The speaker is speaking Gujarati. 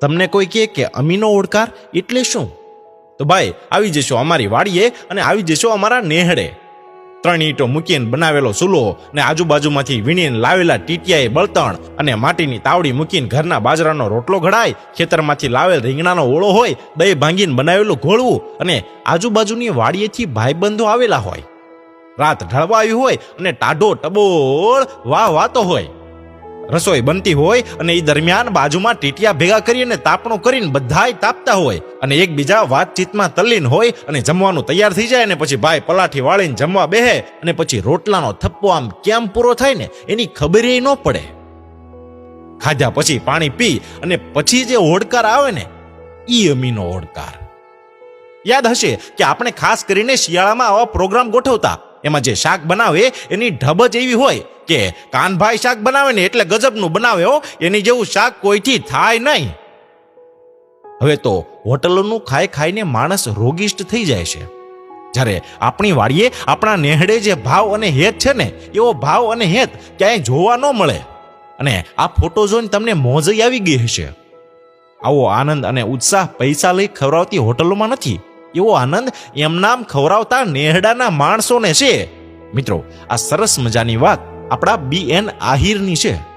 તમને કોઈ કહે કે અમીનો ઓડકાર એટલે શું? તો ભાઈ, આવી જશો અમારી વાડીએ અને આવી જશો અમારા નેહડે ત્રણ ઈંટો મૂકીને બનાવેલો ચૂલો ને આજુબાજુમાંથી વીણીને લાવેલા ટીટિયાએ બળતણ અને માટીની તાવડી મૂકીને ઘરના બાજરાનો રોટલો ઘડાય, ખેતરમાંથી લાવેલ રીંગણાનો ઓળો હોય, દહીં ભાંગીને બનાવેલું ઘોળવું અને આજુબાજુની વાડીએથી ભાઈબંધો આવેલા હોય. રાત ઢળવા આવી હોય અને ટાઢો ટબોળ વાહ વાતો હોય. રસોઈ બનતી હોય અને એ દરમિયાન બાજુમાં ટીટિયા ભેગા કરી અને તાપણો કરીને બધાય તાપતા હોય અને એકબીજા વાતચીતમાં તલ્લીન હોય અને જમવાનું તૈયાર થઈ જાય અને પછી ભાઈ પલાઠી વાળીને જમવા બેહે અને પછી રોટલાનો થપ્પો આમ કેમ પૂરો થાય ને એની ખબર ન પડે. ખાધા પછી પાણી પી અને પછી જે હોડકાર આવે ને ઈ અમીનો હોડકાર યાદ હશે કે આપણે ખાસ કરીને શિયાળામાં આવા પ્રોગ્રામ ગોઠવતા એમાં જે શાક બનાવે, એની ઢબજ એવી હોય કે કાનભાઈ શાક બનાવે ને એટલે ગજબનું બનાવે હો, એની જેવું શાક કોઈથી થાય નહીં. હવે તો હોટલોનું ખાઈ ખાઈને માણસ રોગિષ્ટ થઈ જાય છે. જ્યારે આપણી વાડીએ આપણા નેહડે જે ભાવ અને હેત છે ને, એવો ભાવ અને હેત ક્યાંય જોવા ન મળે. અને આ ફોટો જોઈને તમને મોજઈ આવી ગઈ હશે. આવો આનંદ અને ઉત્સાહ પૈસા લઈ ખવડાવતી હોટલોમાં નથી. એવો આનંદ એમ નામ ખવરાવતા નેહડાના માણસોને છે. મિત્રો, આ સરસ મજાની વાત આપણા બી એન આહિરની છે.